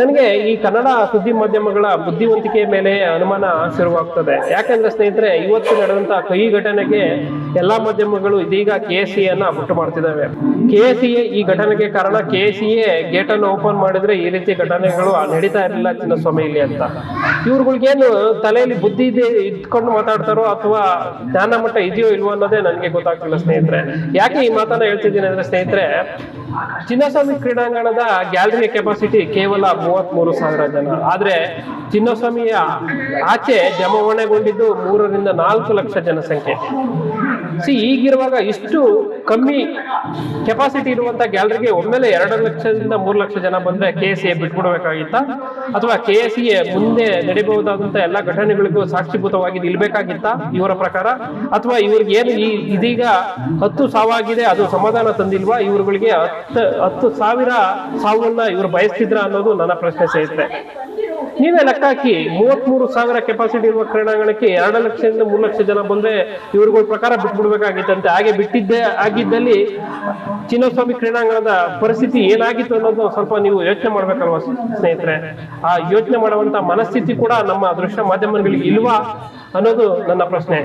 ನನಗೆ ಈ ಕನ್ನಡ ಸುದ್ದಿ ಮಾಧ್ಯಮಗಳ ಬುದ್ಧಿವಂತಿಕೆ ಮೇಲೆ ಅನುಮಾನ ಶುರುವಾಗ್ತದೆ ಯಾಕಂದ್ರೆ ಸ್ನೇಹಿತರೆ, ಇವತ್ತು ನಡೆದಂತಹ ಕೈ ಘಟನೆಗೆ ಎಲ್ಲಾ ಮಾಧ್ಯಮಗಳು ಇದೀಗ ಕೆ ಸಿ ಅನ್ನ ಬಿಟ್ಟು ಮಾಡ್ತಿದ್ದಾವೆ. ಕೆ ಎಸ್ ಈ ಘಟನೆಗೆ ಕಾರಣ ಕೆ ಎಸ್ ಗೇಟ್ ಅನ್ನು ಓಪನ್ ಮಾಡಿದ್ರೆ ಈ ರೀತಿ ಘಟನೆಗಳು ನಡೀತಾ ಇರಲಿಲ್ಲ ಚಿನ್ನಸ್ವಾಮಿ ಇಲ್ಲಿ ಅಂತ. ಇವ್ರುಗಳಿಗೇನು ತಲೆಯಲ್ಲಿ ಬುದ್ಧಿ ಇದೆ ಇಟ್ಕೊಂಡು ಮಾತಾಡ್ತಾರೋ ಅಥವಾ ಜ್ಞಾನ ಮಟ್ಟ ಇದೆಯೋ ಇಲ್ವೋ ಅನ್ನೋದೇ ನನಗೆ ಗೊತ್ತಾಗ್ತಿಲ್ಲ ಸ್ನೇಹಿತರೆ. ಯಾಕೆ ಈ ಮಾತನ್ನ ಹೇಳ್ತಿದ್ದೀನಿ ಅಂದ್ರೆ ಸ್ನೇಹಿತರೆ, ಚಿನ್ನಸ್ವಾಮಿ ಕ್ರೀಡಾಂಗಣದ ಗ್ಯಾಲರಿ ಕೆಪಾಸಿಟಿ ಕೇವಲ ಮೂವತ್ತ್ ಮೂರು ಸಾವಿರ ಜನ. ಆದ್ರೆ ಚಿನ್ನಸ್ವಾಮಿಯ ಆಚೆ ಜಮಾವಣೆಗೊಂಡಿದ್ದು ಮೂರರಿಂದ ನಾಲ್ಕು ಲಕ್ಷ ಜನಸಂಖ್ಯೆ. ಸಿ ಈಗಿರುವಾಗ ಇಷ್ಟು ಕಮ್ಮಿ ಕೆಪಾಸಿಟಿ ಇರುವಂತ ಗ್ಯಾಲರಿಗೆ ಒಮ್ಮೆಲೆ ಎರಡು ಲಕ್ಷದಿಂದ ಮೂರು ಲಕ್ಷ ಜನ ಬಂದ್ರೆ ಕೆ ಎಸ್ ಎ ಬಿಟ್ಬಿಡ್ಬೇಕಾಗಿತ್ತ? ಅಥವಾ ಕೆ ಎಸ್ ಎ ಮುಂದೆ ನಡೆಯಬಹುದಾದಂತ ಎಲ್ಲ ಘಟನೆಗಳಿಗೂ ಸಾಕ್ಷಿಭೂತವಾಗಿ ನಿಲ್ಬೇಕಾಗಿತ್ತ ಇವರ ಪ್ರಕಾರ? ಅಥವಾ ಇವ್ರಿಗೆ ಏನು ಈ ಇದೀಗ ಹತ್ತು ಸಾವಾಗಿದೆ, ಅದು ಸಮಾಧಾನ ತಂದಿಲ್ವಾ? ಇವರುಗಳಿಗೆ ಹತ್ತು ಹತ್ತು ಸಾವಿರ ಸಾವನ್ನ ಇವರು ಬಯಸ್ತಿದ್ರ ಅನ್ನೋದು ನನ್ನ ಪ್ರಶ್ನೆ ಸೇರುತ್ತೆ ನೀವೇ ಲೆಕ್ಕ ಹಾಕಿ ಮೂವತ್ಮೂರು ಸಾವಿರ ಕೆಪಾಸಿಟಿ ಇರುವ ಕ್ರೀಡಾಂಗಣಕ್ಕೆ ಎರಡು ಲಕ್ಷದಿಂದ ಮೂರು ಲಕ್ಷ ಜನ ಬಂದ್ರೆ ಇವ್ರಗಳ ಪ್ರಕಾರ ಬಿಟ್ಬಿಡ್ಬೇಕಾಗಿತ್ತಂತೆ. ಹಾಗೆ ಬಿಟ್ಟಿದ್ದೆ ಆಗಿದ್ದಲ್ಲಿ ಚಿನ್ನಸ್ವಾಮಿ ಕ್ರೀಡಾಂಗಣದ ಪರಿಸ್ಥಿತಿ ಏನಾಗಿತ್ತು ಅನ್ನೋದು ಸ್ವಲ್ಪ ನೀವು ಯೋಚನೆ ಮಾಡ್ಬೇಕಲ್ವಾ ಸ್ನೇಹಿತರೆ? ಆ ಯೋಚನೆ ಮಾಡುವಂತ ಮನಸ್ಥಿತಿ ಕೂಡ ನಮ್ಮ ದೃಶ್ಯ ಮಾಧ್ಯಮಗಳಿಗೆ ಇಲ್ವಾ ಅನ್ನೋದು ನನ್ನ ಪ್ರಶ್ನೆ.